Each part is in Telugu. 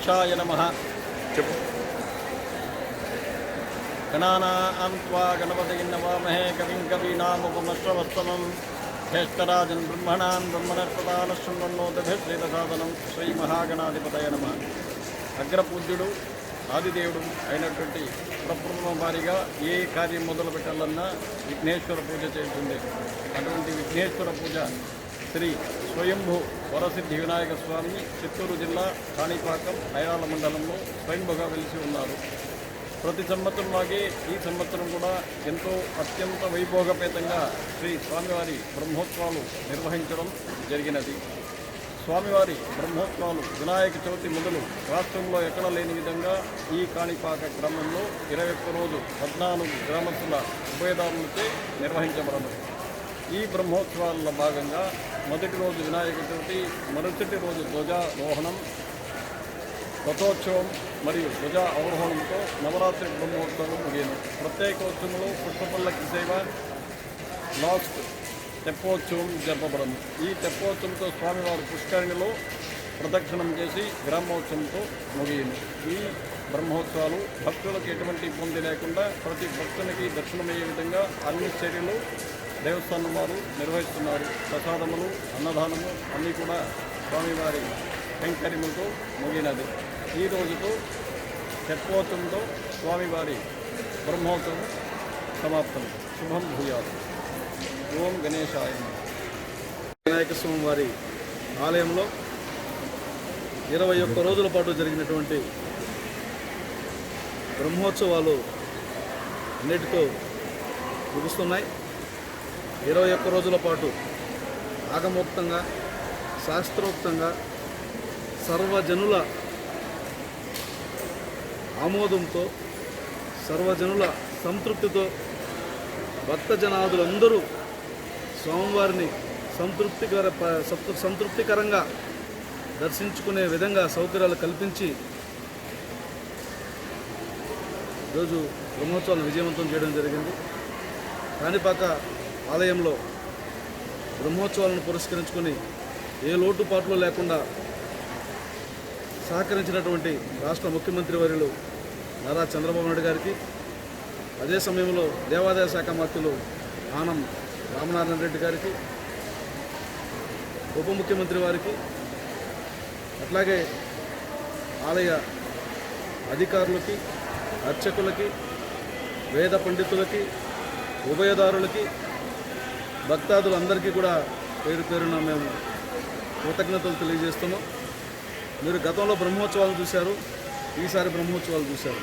గణేశాయ నమ. చెప్పు. గణానాం త్వా గణపతి నవామహే కవిం కవీనాముపమశ్రవస్తమం. జ్యేష్ఠరాజన్ బ్రహ్మణాన్ బ్రహ్మణస్పదాన శృణ్వన్నోదభిశ్రీతసాదనం శ్రీ మహాగణాధిపతయ నమ. అగ్రపూజ్యుడు ఆదిదేవుడు అయినటువంటి ప్రప్రథమ వారిగా ఏ కార్యం మొదలు పెట్టాలన్నా విఘ్నేశ్వర పూజ చేస్తుంది. అటువంటి విఘ్నేశ్వర పూజ శ్రీ స్వయంభూ వరసిద్ధి వినాయక స్వామి చిత్తూరు జిల్లా కాణిపాకం అయాల మండలంలో స్వయంభుగా వెలిసి ఉన్నారు. ప్రతి సంవత్సరంలాగే ఈ సంవత్సరం కూడా ఎంతో అత్యంత వైభోగపేతంగా శ్రీ స్వామివారి బ్రహ్మోత్సవాలు నిర్వహించడం జరిగినది. స్వామివారి బ్రహ్మోత్సవాలు వినాయక చవితి మొదలు రాష్ట్రంలో ఎక్కడ లేని విధంగా ఈ కాణిపాక గ్రామంలో ఇరవై ఒక్క రోజు పద్నాలుగు గ్రామస్తుల ఉభయదారులచే నిర్వహించబడను. ఈ బ్రహ్మోత్సవాల్లో భాగంగా మొదటి రోజు వినాయక చవితి మరుసటి రోజు ధ్వజారోహణం రథోత్సవం మరియు ధ్వజ అవరోహణంతో నవరాత్రి బ్రహ్మోత్సవం ముగియను. ప్రత్యేకోత్సవంలో పుష్పపల్లకి సేవ లాస్ట్ తెప్పోత్సవం జరపబడము ఈ తెప్పోత్సవంతో స్వామివారి పుష్కరిణిలో ప్రదక్షిణం చేసి గ్రామోత్సవంతో ముగియను. ఈ బ్రహ్మోత్సవాలు భక్తులకు ఎటువంటి ఇబ్బంది లేకుండా ప్రతి భక్తునికి దర్శనమయ్యే విధంగా అన్ని చర్యలు దేవస్థానం వారు నిర్వహిస్తున్నారు. ప్రసాదములు అన్నదానము అన్నీ కూడా స్వామివారి కైంకర్యములతో ముగినది. ఈ రోజుతో తెప్పోత్సవంతో స్వామివారి బ్రహ్మోత్సవం సమాప్తం. శుభం భూయాలు ఓం గణేశాయ వినాయక స్వామి వారి ఆలయంలో ఇరవై ఒక్క రోజుల పాటు జరిగినటువంటి బ్రహ్మోత్సవాలు అన్నిటితో ముగుస్తున్నాయి. ఇరవై ఒక్క రోజుల పాటు ఆగమోక్తంగా శాస్త్రోక్తంగా సర్వజనుల ఆమోదంతో సర్వజనుల సంతృప్తితో భక్తజనాదులందరూ స్వామివారిని సంతృప్తికర సంతృప్తికరంగా దర్శించుకునే విధంగా సౌకర్యాలు కల్పించి ఈరోజు బ్రహ్మోత్సవాలను విజయవంతం చేయడం జరిగింది. కాణిపాక ఆలయంలో బ్రహ్మోత్సవాలను పురస్కరించుకొని ఏ లోటుపాట్లు లేకుండా సహకరించినటువంటి రాష్ట్ర ముఖ్యమంత్రి వర్యులు నారా చంద్రబాబు నాయుడు గారికి అదే సమయంలో దేవాదాయ శాఖ మంత్రులు ఆనం రామనారాయణ రెడ్డి గారికి ఉప ముఖ్యమంత్రి వారికి అట్లాగే ఆలయ అధికారులకి అర్చకులకి వేద పండితులకి ఉభయదారులకి భక్తాదులందరికీ కూడా పేరు పేరున మేము కృతజ్ఞతలు తెలియజేస్తున్నాం. మీరు గతంలో బ్రహ్మోత్సవాలు చూశారు ఈసారి బ్రహ్మోత్సవాలు చూశారు.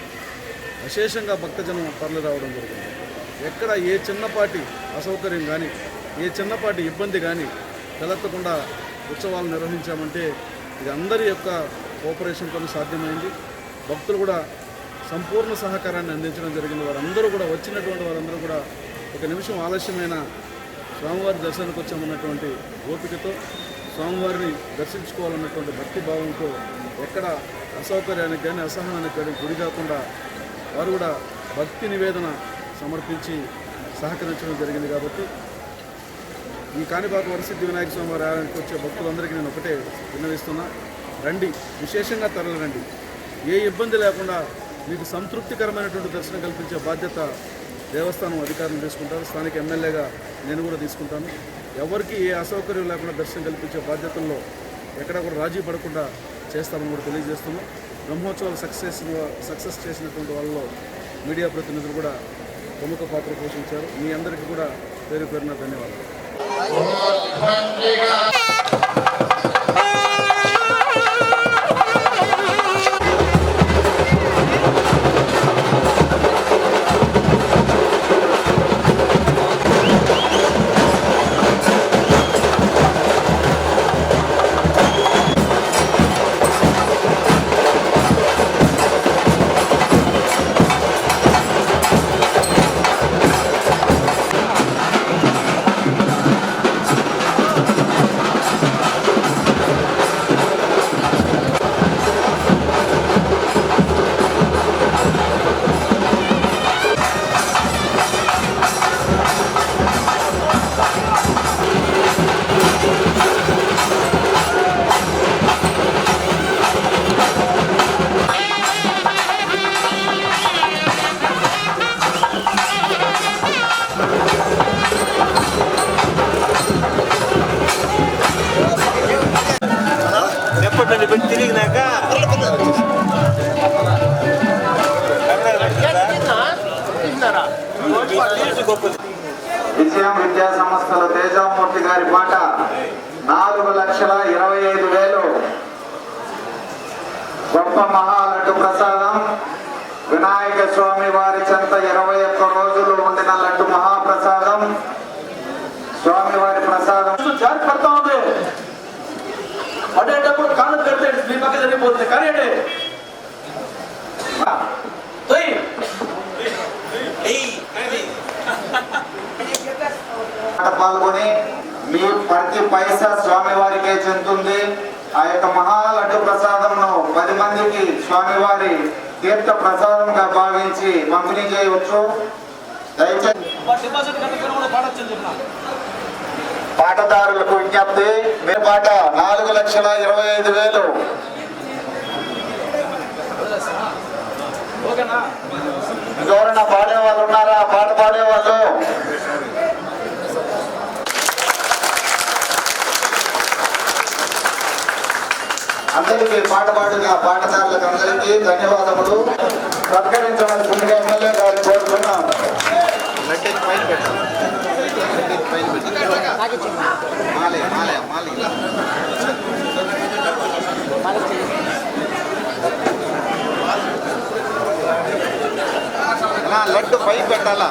విశేషంగా భక్తజనం తరలి రావడం ఎక్కడ ఏ చిన్నపాటి అసౌకర్యం కానీ ఏ చిన్నపాటి ఇబ్బంది కానీ తలెత్తకుండా ఉత్సవాలు నిర్వహించామంటే ఇది అందరి యొక్క కోఆపరేషన్తో సాధ్యమైంది. భక్తులు కూడా సంపూర్ణ సహకారాన్ని అందించడం జరిగింది. వారందరూ కూడా వచ్చినటువంటి వారందరూ కూడా ఒక నిమిషం ఆలస్యమైన స్వామివారి దర్శనానికి వచ్చామన్నటువంటి ఓపికతో స్వామివారిని దర్శించుకోవాలన్నటువంటి భక్తి భావంతో ఎక్కడ అసౌకర్యానికి కానీ అసహనానికి కానీ గురి కాకుండా వారు కూడా భక్తి నివేదన సమర్పించి సహకరించడం జరిగింది కాబట్టి ఈ కాణిపాక వరసిద్ధి వినాయక స్వామి వారి ఆలయానికి వచ్చే భక్తులందరికీ నేను ఒకటే విన్నవిస్తున్నా. రండి విశేషంగా తరలి రండి ఏ ఇబ్బంది లేకుండా మీకు సంతృప్తికరమైనటువంటి దర్శనం కల్పించే బాధ్యత దేవస్థానం అధికారులు తీసుకుంటారు. స్థానిక ఎమ్మెల్యేగా నేను కూడా తీసుకుంటాను. ఎవరికి ఏ అసౌకర్యం లేకుండా దర్శనం కల్పించే బాధ్యతల్లో ఎక్కడ కూడా రాజీ పడకుండా చేస్తామని కూడా తెలియజేస్తున్నాం. బ్రహ్మోత్సవాలు సక్సెస్ సక్సెస్ చేసినటువంటి వాళ్ళలో మీడియా ప్రతినిధులు కూడా ప్రముఖ పాత్ర పోషించారు. మీ అందరికీ కూడా పేరు పేరున ధన్యవాదాలు. విజయం విద్యా సంస్థల తేజామూర్తి గారి పాట నాలుగు లక్షల ఇరవై ఐదు వేలు. గొప్ప మహాలడ్డు ప్రసాదం. వినాయక స్వామి వారి చెంత ఇరవై ఒక్క రోజులు ఉండిన లడ్డు మహాప్రసాదం. స్వామి వారి ప్రసాదం. జారి పడతా ఉంది. పడేటప్పుడు కాళ్ళు కడితే మీ పక్క జరిగిపోతుంది. కానీ పాల్గొని మీ ప్రతి పైసా స్వామి వారికే చెందుతుంది. ఆ యొక్క మహాలడ్డు ప్రసాదంను పది మందికి స్వామివారి తీర్థ ప్రసాదంగా భావించి పంపిణీ చేయవచ్చు. దయచేసి పాటదారులకు విజ్ఞప్తి మీ పాట నాలుగు లక్షల ఇరవై ఐదు వేలు. ఎవరైనా పాడే వాళ్ళు ఉన్నారా పాట పాడే వాళ్ళు అందరికీ పాట పాడుగా పాటదారులకు అందరికీ ధన్యవాదములు. సత్కరించవలసిందిగా ఎమ్మెల్యే గారిని కోరుతున్నాం. లడ్డు పై పెట్టాలా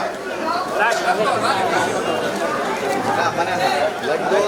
లడ్డు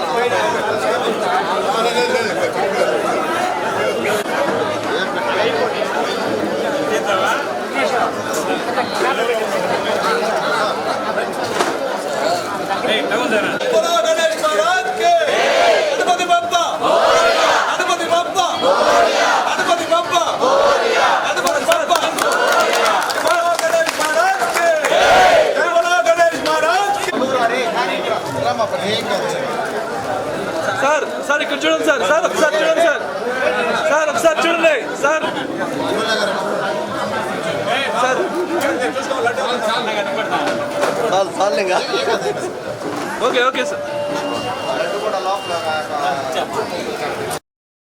ఓకే ఓకే సార్